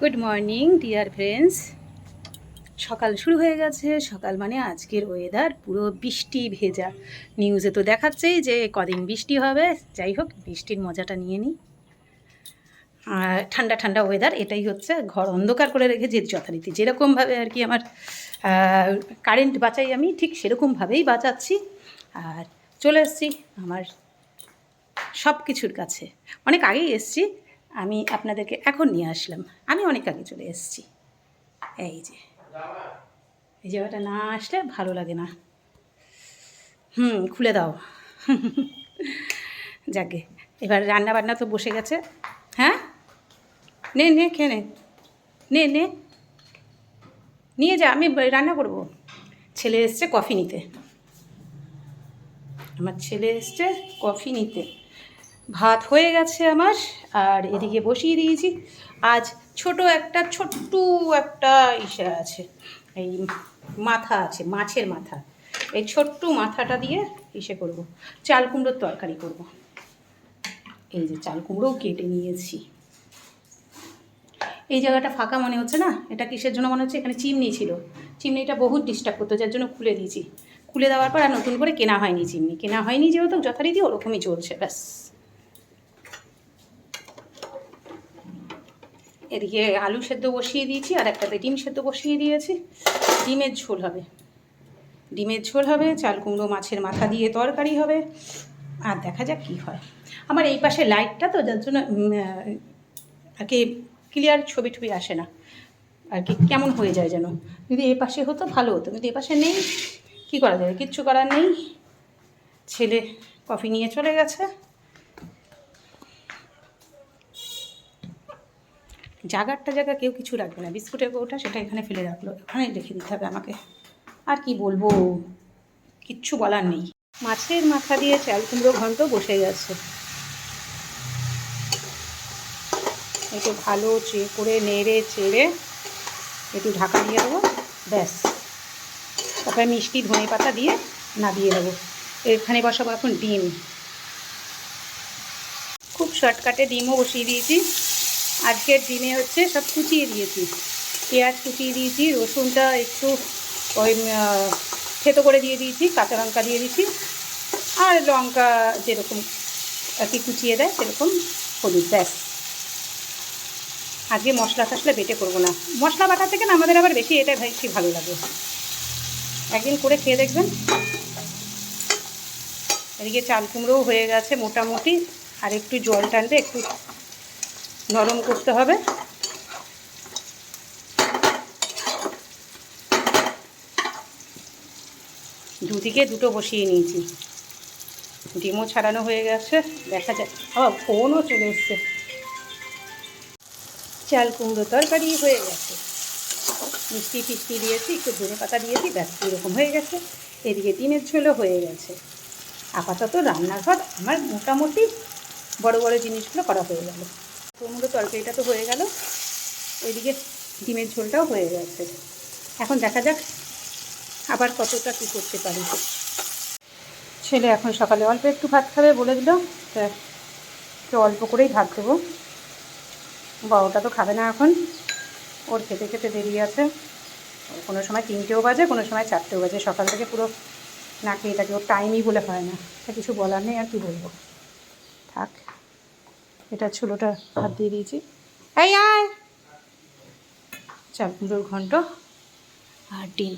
Good morning dear friends সকাল শুরু হয়ে গেছে। সকাল মানে আজকের ওয়েদার পুরো বৃষ্টি ভেজা। নিউজে তো দেখাচ্ছেই যে কদিন বৃষ্টি হবে। যাই হোক, বৃষ্টির মজাটা নিয়ে নিই আর ঠান্ডা ঠান্ডা ওয়েদার এটাই হচ্ছে ঘর অন্ধকার করে রেখে যে যথারীতি। যেরকমভাবে আর কি আমার কারেন্ট বাঁচাই আমি, ঠিক সেরকমভাবেই বাঁচাচ্ছি। আর চলে এসেছি আমার সব কিছুর কাছে। অনেক আগেই এসছি। আমি আপনাদেরকে এখন নিয়ে আসলাম। আমি অনেক আগে চলে এসেছি। এই যে। এই জায়গাটা না আসলে ভালো লাগে না। হুম, খুলে দাও। যাকে। এবার রান্না বান্না তো বসে গেছে। হ্যাঁ? নে নে, খেয়ে নে। নে নে। নিয়ে যা, আমি রান্না করব। ছেলে এসছে কফি নিতে। আমার ছেলে এসছে কফি নিতে। ভাত হয়ে গেছে আমার আর এদিকে বসিয়ে দিয়েছি। আজ ছোট একটা ছোট্ট একটা ইসে আছে এই মাথা আছে মাছের মাথা। এই ছোট্ট মাথাটা দিয়ে ইসে করব। চাল কুমড়োর তরকারি করব। এই যে চাল কুমড়োও কেটে নিয়েছি। এই জায়গাটা ফাঁকা মনে হচ্ছে না? এটা কিসের জন্য মনে হচ্ছে? এখানে চিমনি ছিল। চিমনিটা বহুত ডিস্টার্ব করতো যার জন্য খুলে দিয়েছি। খুলে দেওয়ার পর আর নতুন করে কেনা হয়নি চিমনি। কেনা হয়নি যেহেতু যথারীতি ওরকমই চলছে ব্যাস। এদিকে আলু সেদ্ধ বসিয়ে দিয়েছি, আর একটাতে ডিম সেদ্ধ বসিয়ে দিয়েছি। ডিমের ঝোল হবে। ডিমের ঝোল হবে, চাল কুমড়ো মাছের মাথা দিয়ে তরকারি হবে, আর দেখা যাক কী হয়। আমার এই পাশে লাইটটা তো, যার জন্য আর কি ক্লিয়ার ছবি টবি আসে না। আর কি কেমন হয়ে যায় যেন। যদি এ পাশে হতো, ভালো হতো। কিন্তু এ পাশে নেই, কী করা যাবে? কিচ্ছু করার নেই। ছেলে কফি নিয়ে চলে গেছে। জাগারটা জায়গা কেউ কিছু রাখবে না। বিস্কুটের কৌটা সেটা এখানে ফেলে রাখল। এখানে রেখে দিতে হবে আমাকে। আর কি বলব? কিচ্ছু বলার নেই। মাছের মাথা দিয়ে চাল কুমড়ো ঘন্ট বসে গেছে। একটু ভালো চে করে, নেড়ে চেড়ে একটু ঢাকা দিয়ে দেবো। ব্যাস। তারপরে মিষ্টি ধনে পাতা দিয়ে নাবিয়ে দেবো এখানে বসাবো এখন ডিম। খুব শর্টকাটে ডিমও বসিয়ে দিয়েছি। আজকের দিনে হচ্ছে সব কুচিয়ে দিয়েছি। পেঁয়াজ কুচিয়ে দিয়েছি, রসুনটা একটু ওই থেতো করে দিয়ে দিয়েছি, কাঁচা লঙ্কা দিয়ে দিয়েছি, আর লঙ্কা যেরকম আর কি কুচিয়ে দেয় সেরকম হলুদ, ব্যাস। আজকে মশলা টশলা বেটে করব না। মশলা বাটা থেকে না আমাদের আবার বেশি এটা বেশি ভালো লাগে। একদিন করে খেয়ে দেখবেন। এদিকে চাল কুমড়োও হয়ে গেছে মোটামুটি। আর একটু জল টানবে একটু নরম করতে হবে। দুদিকে দুটো বসিয়ে নিয়েছি। ডিমও ছাড়ানো হয়ে গেছে, দেখা যায় আবার ফোনও চলে এসছে। চাল কুমড়ো তরকারি হয়ে গেছে। মিষ্টি ফিষ্টি দিয়েছি, একটু ধনে পাতা দিয়েছি, ব্যাস, এরকম হয়ে গেছে। এদিকে ডিমের ঝোলও হয়ে গেছে। আপাতত রান্নাঘর আমার মোটামুটি বড় বড় জিনিসগুলো করা হয়ে গেল। কুমড়ো তরকারিটা তো হয়ে গেল। ওইদিকে ডিমের ঝোলটাও হয়ে গেছে। এখন দেখা যাক আবার কতটা কী করতে পারি। ছেলে এখন সকালে অল্প একটু ভাত খাবে বলে দিল। তা অল্প করেই ভাত দেবো। বড়টা তো খাবে না এখন। ওর খেতে খেতে দেরি আছে। কোনো সময় তিনটেও বাজে, কোনো সময় চারটেও বাজে। সকাল থেকে পুরো না খেয়ে থাকে। ওর টাইমই বলে হয় না। কিছু বলার নেই, আর কি বলব। থাক। এটা ছোলোটা হাত দিয়ে দিয়েছি। এই আয়। চাল কুমড়োর ঘন্ট আর ডিম।